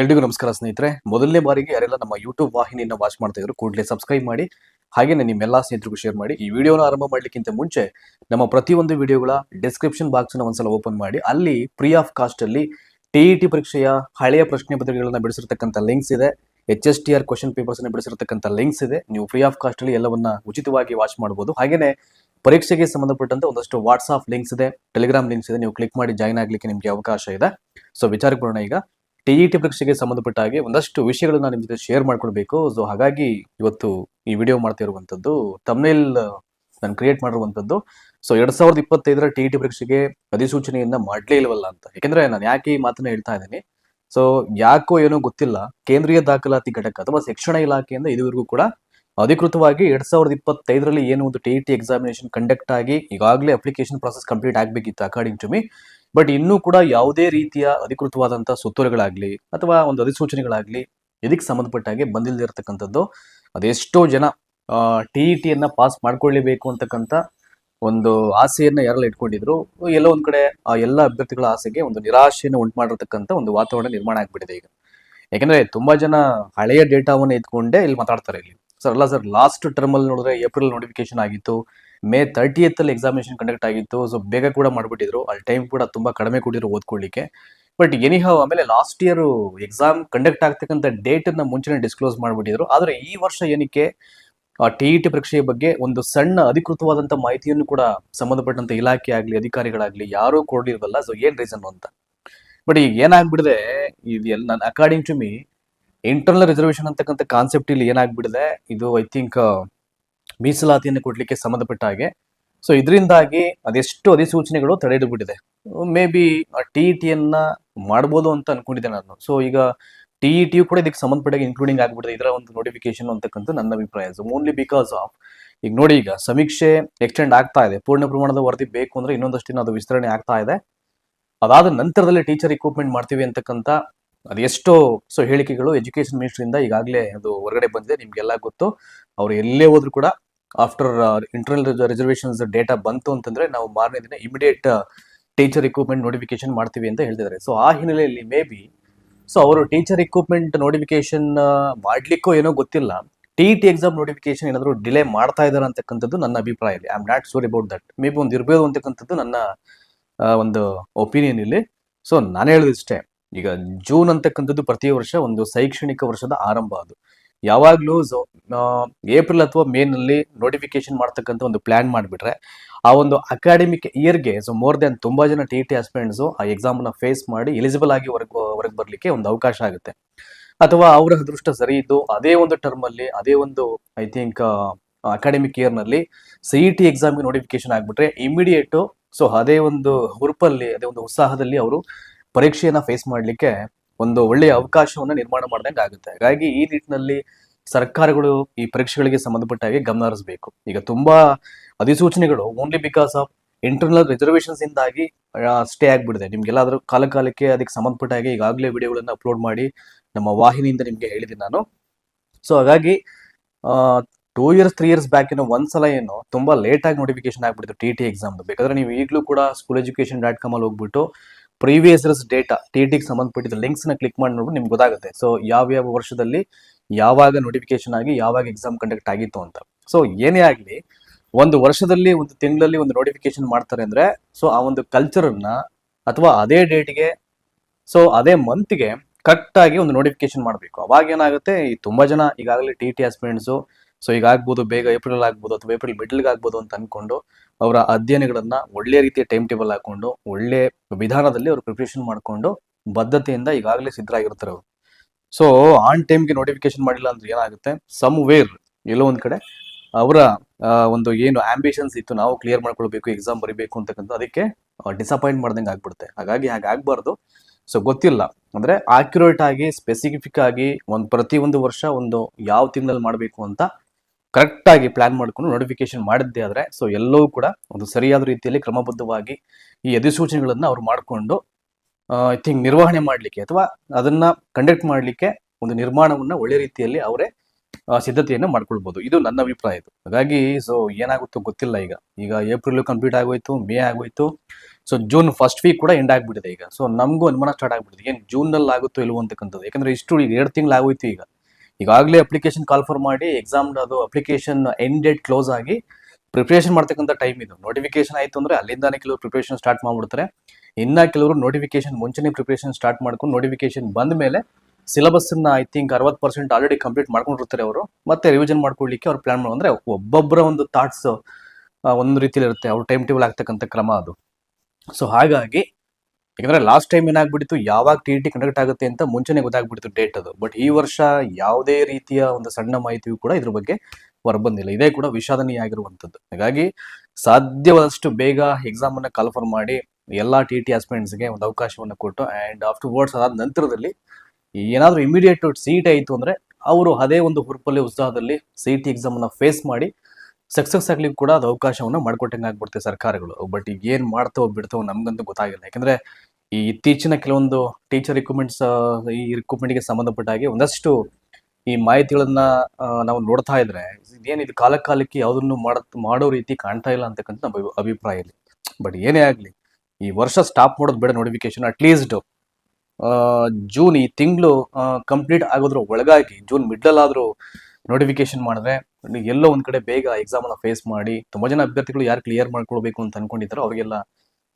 ಎಲ್ರಿಗೂ ನಮಸ್ಕಾರ ಸ್ನೇಹಿತರೆ. ಮೊದಲನೇ ಬಾರಿಗೆ ಯಾರೆಲ್ಲ ನಮ್ಮ ಯೂಟ್ಯೂಬ್ ವಾಹಿನಿಯನ್ನು ವಾಚ್ ಮಾಡ್ತಾ ಇದ್ರು ಕೂಡಲೇ ಸಬ್ಸ್ಕ್ರೈಬ್ ಮಾಡಿ ಹಾಗೆ ನಿಮ್ಮೆಲ್ಲ ಸ್ನೇಹಿತರಿಗೂ ಶೇರ್ ಮಾಡಿ, ಈ ವಿಡಿಯೋನ ಆರಂಭ ಮಾಡಲಿಕ್ಕಿಂತ ಮುಂಚೆ ನಮ್ಮ ಪ್ರತಿಯೊಂದು ವಿಡಿಯೋಗಳ ಡಿಸ್ಕ್ರಿಪ್ಷನ್ ಬಾಕ್ಸ್ನ ಒಂದ್ಸಲ ಓಪನ್ ಮಾಡಿ, ಅಲ್ಲಿ ಫ್ರೀ ಆಫ್ ಕಾಸ್ಟ್ ಅಲ್ಲಿ ಟಿಇಟಿ ಪರೀಕ್ಷೆಯ ಹಳೆಯ ಪ್ರಶ್ನೆ ಪತ್ರಿಕೆಗಳನ್ನ ಬಿಡಿಸಿರ್ತಕ್ಕಂಥ ಲಿಂಕ್ಸ್ ಇದೆ H S T R question papers ಅನ್ನು ಬಿಡಿಸಿರ್ತಕ್ಕಂಥ ಲಿಂಕ್ಸ್ ಇದೆ, ನೀವು ಫ್ರೀ ಆಫ್ ಕಾಸ್ಟ್ ಅಲ್ಲಿ ಎಲ್ಲವನ್ನ ಉಚಿತವಾಗಿ ವಾಚ್ ಮಾಡಬಹುದು ಹಾಗೇನೆ ಪರೀಕ್ಷೆಗೆ ಸಂಬಂಧಪಟ್ಟಂತೆ ಒಂದಷ್ಟು ವಾಟ್ಸ್ಆಪ್ ಲಿಂಕ್ಸ್ ಇದೆ ಟೆಲಿಗ್ರಾಮ್ ಲಿಂಕ್ಸ್ ಇದೆ, ನೀವು ಕ್ಲಿಕ್ ಮಾಡಿ ಜಾಯ್ನ್ ಆಗ್ಲಿಕ್ಕೆ ನಿಮಗೆ ಅವಕಾಶ ಇದೆ. ಸೊ ವಿಚಾರಕ್ಕೆ ಬರೋಣ ಈಗ. ಟಿಇಟಿ ಪರೀಕ್ಷೆಗೆ ಸಂಬಂಧಪಟ್ಟ ಹಾಗೆ ಒಂದಷ್ಟು ವಿಷಯಗಳನ್ನ ನಿಮ್ಮ ಜೊತೆ ಶೇರ್ ಮಾಡ್ಕೊಳ್ಬೇಕು ಸೊ ಹಾಗಾಗಿ ಇವತ್ತು ಈ ವಿಡಿಯೋ ಮಾಡ್ತಾ ಇರುವಂತದ್ದು ತಮ್ಮೇಲ್ ನಾನು ಕ್ರಿಯೇಟ್ ಮಾಡಿರುವಂತದ್ದು ಸೊ ಎರಡ್ ಸಾವಿರದ ಇಪ್ಪತ್ತೈದರ ಟಿಇಟಿ ಪರೀಕ್ಷೆಗೆ ಅಧಿಸೂಚನೆಯನ್ನ ಮಾಡ್ಲೇ ಇಲ್ವಲ್ಲ ಅಂತ. ಯಾಕೆಂದ್ರೆ ನಾನು ಯಾಕೆ ಈ ಮಾತನ್ನ ಹೇಳ್ತಾ ಇದ್ದೀನಿ? ಸೊ ಯಾಕೋ ಏನೋ ಗೊತ್ತಿಲ್ಲ. ಕೇಂದ್ರೀಯ ದಾಖಲಾತಿ ಘಟಕ ಅಥವಾ ಶಿಕ್ಷಣ ಇಲಾಖೆಯಿಂದ ಇದುವರೆಗೂ ಕೂಡ ಅಧಿಕೃತವಾಗಿ ಎರಡ್ ಸಾವಿರದ ಇಪ್ಪತ್ತೈದರಲ್ಲಿ ಏನು ಒಂದು ಟಿ ಟಿ ಎಕ್ಸಾಮಿನೇಷನ್ ಕಂಡಕ್ಟ್ ಆಗಿ ಈಗಾಗಲೇ ಅಪ್ಲಿಕೇಶನ್ ಪ್ರಾಸೆಸ್ ಕಂಪ್ಲೀಟ್ ಆಗಬೇಕಿತ್ತು ಅಕಾರ್ಡಿಂಗ್ ಟು ಮಿ ಬಟ್ ಇನ್ನೂ ಕೂಡ ಯಾವುದೇ ರೀತಿಯ ಅಧಿಕೃತವಾದಂತಹ ಸುತ್ತೋಲೆಗಳಾಗ್ಲಿ ಅಥವಾ ಒಂದು ಅಧಿಸೂಚನೆಗಳಾಗ್ಲಿ ಇದಕ್ಕೆ ಸಂಬಂಧಪಟ್ಟ ಹಾಗೆ ಬಂದಿಲ್ಲದೆ ಇರತಕ್ಕಂಥದ್ದು ಅದೆಷ್ಟೋ ಜನ ಟಿ ಇ ಟಿಯನ್ನು ಪಾಸ್ ಮಾಡ್ಕೊಳ್ಳೇಬೇಕು ಅಂತಕ್ಕಂಥ ಒಂದು ಆಸೆಯನ್ನ ಯಾರೆಲ್ಲ ಇಟ್ಕೊಂಡಿದ್ರು, ಎಲ್ಲೋ ಒಂದ್ ಕಡೆ ಆ ಎಲ್ಲ ಅಭ್ಯರ್ಥಿಗಳ ಆಸೆಗೆ ಒಂದು ನಿರಾಶೆಯನ್ನು ಉಂಟು ಮಾಡಿರ್ತಕ್ಕಂಥ ಒಂದು ವಾತಾವರಣ ನಿರ್ಮಾಣ ಆಗ್ಬಿಟ್ಟಿದೆ ಈಗ. ಯಾಕಂದ್ರೆ ತುಂಬಾ ಜನ ಹಳೆಯ ಡೇಟಾವನ್ನು ಎತ್ಕೊಂಡೇ ಇಲ್ಲಿ ಮಾತಾಡ್ತಾರೆ ಇಲ್ಲಿ. ಸರ್, ಅಲ್ಲ ಸರ್ ಲಾಸ್ಟ್ ಟರ್ಮ್ ಅಲ್ಲಿ ನೋಡಿದ್ರೆ ಏಪ್ರಿಲ್ ನೋಟಿಫಿಕೇಶನ್ ಆಗಿತ್ತು ಮೇ ತರ್ಟಿ ಅಲ್ಲಿ ಎಕ್ಸಾಮಿನೇಷನ್ ಕಂಡಕ್ಟ್ ಆಗಿತ್ತು. ಸೊ ಬೇಗ ಕೂಡ ಮಾಡ್ಬಿಟ್ಟಿದ್ರು. ಅಲ್ಲಿ ಟೈಮ್ ಕೂಡ ತುಂಬಾ ಕಡಿಮೆ ಕೊಟ್ಟಿದ್ರು ಓದ್ಕೊಳ್ಳಿಕ್ಕೆ. ಬಟ್ ಎನಿಹಾವ್ ಆಮೇಲೆ ಲಾಸ್ಟ್ ಇಯರ್ ಎಕ್ಸಾಮ್ ಕಂಡಕ್ಟ್ ಆಗ್ತಕ್ಕಂಥ ಡೇಟ್ ಅನ್ನ ಮುಂಚೆನೆ ಡಿಸ್ಕ್ಲೋಸ್ ಮಾಡ್ಬಿಟ್ಟಿದ್ರು. ಆದ್ರೆ ಈ ವರ್ಷ ಏನಕ್ಕೆ ಟಿ ಇ ಟಿ ಪರೀಕ್ಷೆಯ ಬಗ್ಗೆ ಒಂದು ಸಣ್ಣ ಅಧಿಕೃತವಾದಂಥ ಮಾಹಿತಿಯನ್ನು ಕೂಡ ಸಂಬಂಧಪಟ್ಟಂತ ಇಲಾಖೆ ಆಗ್ಲಿ, ಅಧಿಕಾರಿಗಳಾಗ್ಲಿ ಯಾರೂ ಕೊಡಲಿಲ್ವಲ್ಲ? ಸೊ ಏನ್ ರೀಸನ್ ಅಂತ? ಬಟ್ ಈಗ ಏನಾಗ್ಬಿಡದೆ, ಇದು ಎಲ್ಲ ನನ್ನ according to me internal reservation ಅಂತಕ್ಕಂಥ ಕಾನ್ಸೆಪ್ಟ್ ಇಲ್ಲಿ ಏನಾಗ್ಬಿಡಿದೆ, ಇದು ಐ ಥಿಂಕ್ ಮೀಸಲಾತಿಯನ್ನು ಕೊಡಲಿಕ್ಕೆ ಸಂಬಂಧಪಟ್ಟ ಹಾಗೆ. ಸೊ ಇದರಿಂದಾಗಿ ಅದೆಷ್ಟು ಅಧಿಸೂಚನೆಗಳು ತಡೆದು ಬಿಟ್ಟಿದೆ ಮೇ ಬಿ ಟಿ ಇ ಟಿಯನ್ನ ಮಾಡ್ಬೋದು ಅಂತ ಅನ್ಕೊಂಡಿದ್ದೆ ನಾನು. ಸೊ ಈಗ ಟಿ ಇ ಟಿಯು ಕೂಡ ಇದಕ್ಕೆ ಸಂಬಂಧಪಟ್ಟಾಗಿ ಇನ್ಕ್ಲೂಡಿಂಗ್ ಆಗ್ಬಿಟ್ಟಿದೆ. ಇದರ ಒಂದು ನೋಟಿಫಿಕೇಶನ್ ಅಂತಕ್ಕಂಥ ನನ್ನ ಅಭಿಪ್ರಾಯ. ಸೊ ಓನ್ಲಿ ಬಿಕಾಸ್ ಆಫ್ ಈಗ ನೋಡಿ, ಈಗ ಸಮೀಕ್ಷೆ ಎಕ್ಸ್ಟೆಂಡ್ ಆಗ್ತಾ ಇದೆ. ಪೂರ್ಣ ಪ್ರಮಾಣದ ವರದಿ ಬೇಕು ಅಂದ್ರೆ ಇನ್ನೊಂದಷ್ಟು ಅದು ವಿಸ್ತರಣೆ ಆಗ್ತಾ ಇದೆ. ಅದಾದ ನಂತರದಲ್ಲಿ ಟೀಚರ್ ಇಕ್ವಿಪ್ಮೆಂಟ್ ಮಾಡ್ತೀವಿ ಅಂತಕ್ಕಂಥ ಅದೆಷ್ಟೋ ಸೊ ಹೇಳಿಕೆಗಳು ಎಜುಕೇಶನ್ ಮಿನಿಸ್ಟ್ರಿಂದ ಈಗಾಗಲೇ ಅದು ಹೊರಗಡೆ ಬಂದಿದೆ. ನಿಮ್ಗೆಲ್ಲ ಗೊತ್ತು. ಅವ್ರು ಎಲ್ಲೇ ಹೋದ್ರು ಕೂಡ ಆಫ್ಟರ್ ಇಂಟರ್ನಲ್ ರಿಸರ್ವೇಷನ್ಸ್ ಡೇಟಾ ಬಂತು ಅಂತಂದ್ರೆ ನಾವು ಮಾರನೇ ದಿನ ಇಮಿಡಿಯೇಟ್ ಟೀಚರ್ ಇಕ್ವಿಪ್ಮೆಂಟ್ ನೋಟಿಫಿಕೇಶನ್ ಮಾಡ್ತೀವಿ ಅಂತ ಹೇಳ್ತಿದ್ದಾರೆ. ಸೊ ಆ ಹಿನ್ನೆಲೆಯಲ್ಲಿ ಮೇ ಬಿ ಸೊ ಅವರು ಟೀಚರ್ ಇಕ್ವಿಪ್ಮೆಂಟ್ ನೋಟಿಫಿಕೇಶನ್ ಮಾಡ್ಲಿಕ್ಕೋ ಏನೋ ಗೊತ್ತಿಲ್ಲ. ಟಿ ಟಿ ಎಕ್ಸಾಮ್ ನೋಟಿಫಿಕೇಶನ್ ಏನಾದರೂ ಡಿಲೇ ಮಾಡ್ತಾ ಇದ್ದಾರೆ ಅಂತಕ್ಕಂಥದ್ದು ನನ್ನ ಅಭಿಪ್ರಾಯ ಇಲ್ಲಿ. I am not sure about that maybe ಒಂದು ಇರ್ಬೋದು ಅಂತಕ್ಕಂಥದ್ದು ನನ್ನ ಒಂದು ಒಪಿನಿಯನ್ ಇಲ್ಲಿ. ಸೊ ನಾನು ಹೇಳೋದಿಷ್ಟೇ ಈಗ ಜೂನ್ ಅಂತಕ್ಕಂಥದ್ದು ಪ್ರತಿ ವರ್ಷ ಒಂದು ಶೈಕ್ಷಣಿಕ ವರ್ಷದ ಆರಂಭ ಅದು. ಯಾವಾಗಲೂ ಏಪ್ರಿಲ್ ಅಥವಾ ಮೇ ನಲ್ಲಿ ನೋಟಿಫಿಕೇಶನ್ ಮಾಡ್ತಕ್ಕಂಥ ಒಂದು ಪ್ಲಾನ್ ಮಾಡಿಬಿಟ್ರೆ, ಆ ಒಂದು ಅಕಾಡೆಮಿಕ್ ಇಯರ್ಗೆ ಸೊ ಮೋರ್ ದೆನ್ ತುಂಬಾ ಜನ ಟಿ ಟಿ ಆಸ್ಪಿರೆಂಟ್ಸ್ ಆ ನ ಫೇಸ್ ಮಾಡಿ ಎಲಿಜಿಬಲ್ ಆಗಿ ಹೊರಗೆ ಹೊರಗೆ ಬರಲಿಕ್ಕೆ ಒಂದು ಅವಕಾಶ ಆಗುತ್ತೆ. ಅಥವಾ ಅವರ ಅದೃಷ್ಟ ಸರಿ ಇದ್ದು ಅದೇ ಒಂದು ಟರ್ಮ್ ಅಲ್ಲಿ, ಅದೇ ಒಂದು ಐ ಥಿಂಕ್ ಅಕಾಡೆಮಿಕ್ ಇಯರ್ನಲ್ಲಿ ಸಿ ಇ ಟಿ ಎಕ್ಸಾಮ್ಗೆ ನೋಟಿಫಿಕೇಶನ್ ಆಗಿಬಿಟ್ರೆ ಇಮಿಡಿಯೇಟ್ ಸೊ ಅದೇ ಒಂದು ಹುರುಪಲ್ಲಿ, ಅದೇ ಒಂದು ಉತ್ಸಾಹದಲ್ಲಿ ಅವರು ಪರೀಕ್ಷೆಯನ್ನ ಫೇಸ್ ಮಾಡಲಿಕ್ಕೆ ಒಂದು ಒಳ್ಳೆಯ ಅವಕಾಶವನ್ನು ನಿರ್ಮಾಣ ಮಾಡಿದಂಗೆ ಆಗುತ್ತೆ. ಹಾಗಾಗಿ ಈ ನಿಟ್ಟಿನಲ್ಲಿ ಸರ್ಕಾರಗಳು ಈ ಪರೀಕ್ಷೆಗಳಿಗೆ ಸಂಬಂಧಪಟ್ಟ ಹಾಗೆ ಗಮನ ಹರಿಸಬೇಕು. ಈಗ ತುಂಬಾ ಅಧಿಸೂಚನೆಗಳು only because of internal reservations ಇಂದಾಗಿ ಸ್ಟೇ ಆಗ್ಬಿಡಿದೆ. ನಿಮ್ಗೆಲ್ಲಾದ್ರೂ ಕಾಲ ಕಾಲಕ್ಕೆ ಅದಕ್ಕೆ ಸಂಬಂಧಪಟ್ಟ ಹಾಗೆ ಈಗಾಗಲೇ ವಿಡಿಯೋಗಳನ್ನು ಅಪ್ಲೋಡ್ ಮಾಡಿ ನಮ್ಮ ವಾಹಿನಿಯಿಂದ ನಿಮ್ಗೆ ಹೇಳಿದೆ ನಾನು. ಸೊ ಹಾಗಾಗಿ two years three years back ಏನೋ ಒಂದ್ಸಲ ಏನು ತುಂಬಾ ಲೇಟ್ ಆಗಿ ನೋಟಿಫಿಕೇಶನ್ ಆಗ್ಬಿಡ್ತು ಟಿ ಟಿ ಎಕ್ಸಾಮ್ ಬೇಕಾದ್ರೆ ನೀವು ಈಗಲೂ ಕೂಡ ಸ್ಕೂಲ್ ಎಜುಕೇಶನ್ ಡಾಟ್ ಕಾಮಲ್ಲಿ ಹೋಗ್ಬಿಟ್ಟು ಪ್ರೀವಿಯಸ್ ಇಯರ್ಸ್ ಡೇಟಾ ಟಿ ಟಿಗೆ ಲಿಂಕ್ಸ್ನ ಕ್ಲಿಕ್ ಮಾಡಿ ನೋಡ್ಬಿಟ್ಟು ನಿಮ್ಗೆ ಗೊತ್ತಾಗುತ್ತೆ. ಸೊ ಯಾವ ಯಾವ ವರ್ಷದಲ್ಲಿ ಯಾವಾಗ ನೋಟಿಫಿಕೇಶನ್ ಆಗಿ ಯಾವಾಗ ಎಕ್ಸಾಮ್ ಕಂಡಕ್ಟ್ ಆಗಿತ್ತು ಅಂತ. ಸೊ ಏನೇ ಆಗಲಿ, ಒಂದು ವರ್ಷದಲ್ಲಿ, ಒಂದು ತಿಂಗಳಲ್ಲಿ ಒಂದು ನೋಟಿಫಿಕೇಶನ್ ಮಾಡ್ತಾರೆ ಅಂದ್ರೆ ಸೊ ಆ ಒಂದು ಕಲ್ಚರನ್ನ ಅಥವಾ ಅದೇ ಡೇಟ್ಗೆ ಸೊ ಅದೇ ಮಂತ್ಗೆ ಕರೆಕ್ಟ್ ಆಗಿ ಒಂದು ನೋಟಿಫಿಕೇಶನ್ ಮಾಡಬೇಕು. ಅವಾಗ ಏನಾಗುತ್ತೆ, ಈ ತುಂಬಾ ಜನ ಈಗಾಗಲೇ ಟಿ ಟಿ ಆಸ್ಪಿರೆಂಟ್ಸು ಸೊ ಈಗ ಆಗ್ಬೋದು ಬೇಗ ಏಪ್ರಿಲ್ ಆಗ್ಬೋದು ಅಥವಾ ಏಪ್ರಿಲ್ ಮಿಡ್ಲ್ಗೆ ಆಗ್ಬೋದು ಅಂತ ಅನ್ಕೊಂಡು ಅವರ ಅಧ್ಯಯನಗಳನ್ನ ಒಳ್ಳೆ ರೀತಿಯ ಟೈಮ್ ಟೇಬಲ್ ಹಾಕೊಂಡು, ಒಳ್ಳೆ ವಿಧಾನದಲ್ಲಿ ಅವರು ಪ್ರಿಪ್ರೇಷನ್ ಮಾಡಿಕೊಂಡು ಬದ್ಧತೆಯಿಂದ ಈಗಾಗಲೇ ಸಿದ್ಧರಾಗಿರ್ತಾರೆ ಅವರು. ಸೊ ಆನ್ ಟೈಮ್ಗೆ ನೋಟಿಫಿಕೇಶನ್ ಮಾಡಿಲ್ಲ ಅಂದ್ರೆ ಏನಾಗುತ್ತೆ? ಸಮ್ ವೇರ್ ಎಲ್ಲೋ ಒಂದ್ ಕಡೆ ಅವರ ಒಂದು ಏನು ಆಂಬಿಷನ್ಸ್ ಇತ್ತು ನಾವು ಕ್ಲಿಯರ್ ಮಾಡ್ಕೊಳ್ಬೇಕು ಎಕ್ಸಾಮ್ ಬರೀಬೇಕು ಅಂತಕ್ಕಂಥ ಅದಕ್ಕೆ ಡಿಸಪಾಯಿಂಟ್ ಮಾಡ್ದಂಗೆ ಆಗ್ಬಿಡುತ್ತೆ. ಹಾಗಾಗಿ ಹಾಗೆ ಆಗ್ಬಾರ್ದು. ಸೊ ಗೊತ್ತಿಲ್ಲ. ಅಂದ್ರೆ ಆಕ್ಯುರೇಟ್ ಆಗಿ ಸ್ಪೆಸಿಫಿಕ್ ಆಗಿ ಒಂದು ಪ್ರತಿ ಒಂದು ವರ್ಷ ಒಂದು ಯಾವ ತಿಂಗಳಲ್ಲಿ ಮಾಡಬೇಕು ಅಂತ ಕರೆಕ್ಟ್ ಆಗಿ ಪ್ಲಾನ್ ಮಾಡ್ಕೊಂಡು ನೋಟಿಫಿಕೇಶನ್ ಮಾಡಿದ್ದೆ ಆದ್ರೆ ಸೊ ಎಲ್ಲವೂ ಕೂಡ ಒಂದು ಸರಿಯಾದ ರೀತಿಯಲ್ಲಿ ಕ್ರಮಬದ್ಧವಾಗಿ ಈ ಅಧಿಸೂಚನೆಗಳನ್ನ ಅವ್ರು ಮಾಡಿಕೊಂಡು ಐ ಥಿಂಕ್ ನಿರ್ವಹಣೆ ಮಾಡಲಿಕ್ಕೆ ಅಥವಾ ಅದನ್ನ ಕಂಡಕ್ಟ್ ಮಾಡಲಿಕ್ಕೆ ಒಂದು ನಿರ್ಮಾಣವನ್ನ ಒಳ್ಳೆ ರೀತಿಯಲ್ಲಿ ಅವರೇ ಸಿದ್ಧತೆಯನ್ನು ಮಾಡ್ಕೊಳ್ಬಹುದು ಇದು ನನ್ನ ಅಭಿಪ್ರಾಯ ಇದು. ಹಾಗಾಗಿ ಸೊ ಏನಾಗುತ್ತೋ ಗೊತ್ತಿಲ್ಲ ಈಗ. ಈಗ ಏಪ್ರಿಲ್ ಕಂಪ್ಲೀಟ್ ಆಗೋಯ್ತು ಮೇ ಆಗೋಯ್ತು ಸೊ ಜೂನ್ ಫಸ್ಟ್ ವೀಕ್ ಕೂಡ ಎಂಡ್ ಆಗಿಬಿಟ್ಟಿದೆ ಈಗ. ಸೊ ನಮಗೂ ಅನುಮಾನ ಸ್ಟಾರ್ಟ್ ಆಗಿಬಿಟ್ಟಿದೆ. ಏನು ಜೂನಲ್ಲಿ ಆಗುತ್ತೋ ಇಲ್ವೋ ಅಂತಕ್ಕಂಥದ್ದು. ಯಾಕಂದ್ರೆ ಇಷ್ಟು ಈಗ ಎರಡು ತಿಂಗಳು ಆಗೋಯ್ತು ಈಗ. ಈಗಾಗಲೇ ಅಪ್ಲಿಕೇಶನ್ ಕಾಲ್ಫರ್ ಮಾಡಿ ಎಕ್ಸಾಮ್ ಅದು ಅಪ್ಲಿಕೇಶನ್ ಎಂಡ್ ಡೇಟ್ ಕ್ಲೋಸ್ ಆಗಿ ಪ್ರಿಪ್ರೇಷನ್ ಮಾಡ್ತಕ್ಕಂಥ ಟೈಮ್ ಇದು. ನೋಟಿಫಿಕೇಶನ್ ಆಯಿತು ಅಂದರೆ ಅಲ್ಲಿಂದಾನೇ ಕೆಲವರು ಪ್ರಿಪ್ರೇಷನ್ ಸ್ಟಾರ್ಟ್ ಮಾಡಿಬಿಡ್ತಾರೆ. ಇನ್ನ ಕೆಲವರು ನೋಟಿಫಿಕೇಶನ್ ಮುಂಚೆನೇ ಪ್ರಿಪ್ರೇಷನ್ ಸ್ಟಾರ್ಟ್ ಮಾಡ್ಕೊಂಡು ನೋಟಿಫಿಕೇಶನ್ ಬಂದ ಮೇಲೆ ಸಿಲೆಬಸ್ ಅನ್ನ ಐ ಥಿಂಕ್ ಅರವತ್ತು ಪರ್ಸೆಂಟ್ ಆಲ್ರೆಡಿ ಕಂಪ್ಲೀಟ್ ಮಾಡ್ಕೊಂಡಿರ್ತಾರೆ ಅವರು. ಮತ್ತೆ ರಿವಿಷನ್ ಮಾಡ್ಕೊಳ್ಳಿಕ್ಕೆ ಅವ್ರು ಪ್ಲಾನ್ ಮಾಡೋ ಅಂದರೆ ಒಬ್ಬೊಬ್ಬರ ಒಂದು ಥಾಟ್ಸ್ ಒಂದು ರೀತಿಯಲ್ಲಿ ಇರುತ್ತೆ ಅವ್ರ ಟೈಮ್ ಟೇಬಲ್ ಆಗ್ತಕ್ಕಂಥ ಕ್ರಮ ಅದು. ಸೊ ಹಾಗಾಗಿ ಯಾಕಂದ್ರೆ ಲಾಸ್ಟ್ ಟೈಮ್ ಏನಾಗ್ಬಿಟ್ಟಿತ್ತು ಯಾವಾಗ ಟಿ ಟಿ ಕಂಡಕ್ಟ್ ಆಗುತ್ತೆ ಅಂತ ಮುಂಚೆನೆ ಗೊತ್ತಾಗ್ಬಿಡ್ತು ಡೇಟ್ ಅದು. ಬಟ್ ಈ ವರ್ಷ ಯಾವುದೇ ರೀತಿಯ ಒಂದು ಸಣ್ಣ ಮಾಹಿತಿಯೂ ಕೂಡ ಇದ್ರ ಬಗ್ಗೆ ಹೊರಬಂದಿಲ್ಲ. ಇದೇ ಕೂಡ ವಿಷಾದನೀಯ ಆಗಿರುವಂಥದ್ದು. ಹಾಗಾಗಿ ಸಾಧ್ಯವಾದಷ್ಟು ಬೇಗ ಎಕ್ಸಾಮ್ ಅನ್ನ ಕಾಲ್ಫರ್ ಮಾಡಿ ಎಲ್ಲಾ ಟಿ ಟಿ ಗೆ ಒಂದು ಅವಕಾಶವನ್ನು ಕೊಟ್ಟು ಅಂಡ್ ಆಫ್ಟರ್ ವರ್ಡ್ಸ್ ಅದಾದ ನಂತರದಲ್ಲಿ ಏನಾದರೂ ಇಮಿಡಿಯೇಟ್ ಸೀಟ್ ಆಯಿತು ಅಂದ್ರೆ, ಅವರು ಅದೇ ಒಂದು ಹುರುಪಲ್ಲಿ, ಉತ್ಸಾಹದಲ್ಲಿ ಸಿ ಟಿ ಎಕ್ಸಾಮ್ ಅನ್ನ ಫೇಸ್ ಮಾಡಿ ಸಕ್ಸಸ್ ಆಗ್ಲಿಕ್ಕೆ ಕೂಡ ಅದು ಅವಕಾಶವನ್ನು ಮಾಡ್ಕೊಟ್ಟಂಗೆ ಆಗ್ಬಿಡುತ್ತೆ ಸರ್ಕಾರಗಳು. ಬಟ್ ಈಗ ಏನ್ ಮಾಡ್ತಾವೋ ಬಿಡ್ತಾವೋ ನಮ್ಗಂತೂ ಗೊತ್ತಾಗಿಲ್ಲ. ಯಾಕಂದ್ರೆ ಈ ಇತ್ತೀಚಿನ ಕೆಲವೊಂದು ಟೀಚರ್ ರಿಕ್ರೂಟ್ಮೆಂಟ್ಸ್ ಈ ರಿಕ್ರೂಟ್ಮೆಂಟ್ಗೆ ಸಂಬಂಧಪಟ್ಟ ಹಾಗೆ ಒಂದಷ್ಟು ಈ ಮಾಹಿತಿಗಳನ್ನ ನಾವು ನೋಡ್ತಾ ಇದ್ರೆ ಏನ್ ಇದು ಕಾಲ ಕಾಲಕ್ಕೆ ಯಾವುದನ್ನು ಮಾಡ, ಮಾಡೋ ರೀತಿ ಕಾಣ್ತಾ ಇಲ್ಲ ಅಂತಕ್ಕಂಥ ನಮ್ಮ ಅಭಿಪ್ರಾಯ ಇಲ್ಲಿ. ಬಟ್ ಏನೇ ಆಗ್ಲಿ, ಈ ವರ್ಷ ಸ್ಟಾಪ್ ಮಾಡೋದು ಬೇಡ ನೋಟಿಫಿಕೇಶನ್ ಅಟ್ಲೀಸ್ಟ್ ಜೂನ್ ಈ ತಿಂಗಳು ಕಂಪ್ಲೀಟ್ ಆಗೋದ್ರ ಒಳಗಾಗಿ ಜೂನ್ ಮಿಡ್ಲಲ್ಲಾದರೂ ನೋಟಿಫಿಕೇಶನ್ ಮಾಡಿದ್ರೆ ಎಲ್ಲೋ ಒಂದ್ ಕಡೆ ಬೇಗ ಎಕ್ಸಾಮ್ ಅನ್ನ ಫೇಸ್ ಮಾಡಿ, ತುಂಬಾ ಜನ ಅಭ್ಯರ್ಥಿಗಳು ಯಾರು ಕ್ಲಿಯರ್ ಮಾಡ್ಕೊಳ್ಬೇಕು ಅಂತ ಅನ್ಕೊಂಡಿದ್ರು ಅವರಿಗೆಲ್ಲ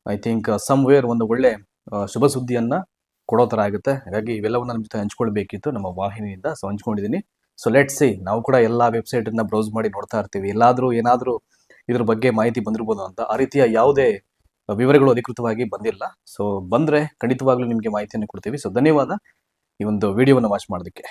ಐ ಥಿಂಕ್ ಸಮ್ ವೇರ್ ಒಂದು ಒಳ್ಳೆ ಶುಭ ಸುದ್ದಿಯನ್ನ ಕೊಡೋ ತರ ಆಗುತ್ತೆ. ಹಾಗಾಗಿ ಇವೆಲ್ಲವನ್ನ ನಮ್ಮ ಜೊತೆ ಹಂಚ್ಕೊಳ್ಬೇಕಿತ್ತು. ನಮ್ಮ ವಾಹಿನಿಯಿಂದ ಸೊ ಹಂಚ್ಕೊಂಡಿದ್ದೀನಿ. ಸೊ ಲೆಟ್ ಸಿ ನಾವು ಕೂಡ ಎಲ್ಲ ವೆಬ್ಸೈಟ್ನ ಬ್ರೌಸ್ ಮಾಡಿ ನೋಡ್ತಾ ಇರ್ತೀವಿ. ಎಲ್ಲಾದ್ರೂ ಏನಾದ್ರೂ ಇದ್ರ ಬಗ್ಗೆ ಮಾಹಿತಿ ಬಂದಿರ್ಬೋದು ಅಂತ. ಆ ರೀತಿಯ ಯಾವುದೇ ವಿವರಗಳು ಅಧಿಕೃತವಾಗಿ ಬಂದಿಲ್ಲ. ಸೊ ಬಂದ್ರೆ ಖಂಡಿತವಾಗ್ಲೂ ನಿಮಗೆ ಮಾಹಿತಿಯನ್ನು ಕೊಡ್ತೀವಿ. ಸೊ ಧನ್ಯವಾದ ಈ ಒಂದು ವಿಡಿಯೋವನ್ನು ವಾಚ್ ಮಾಡೋದಕ್ಕೆ.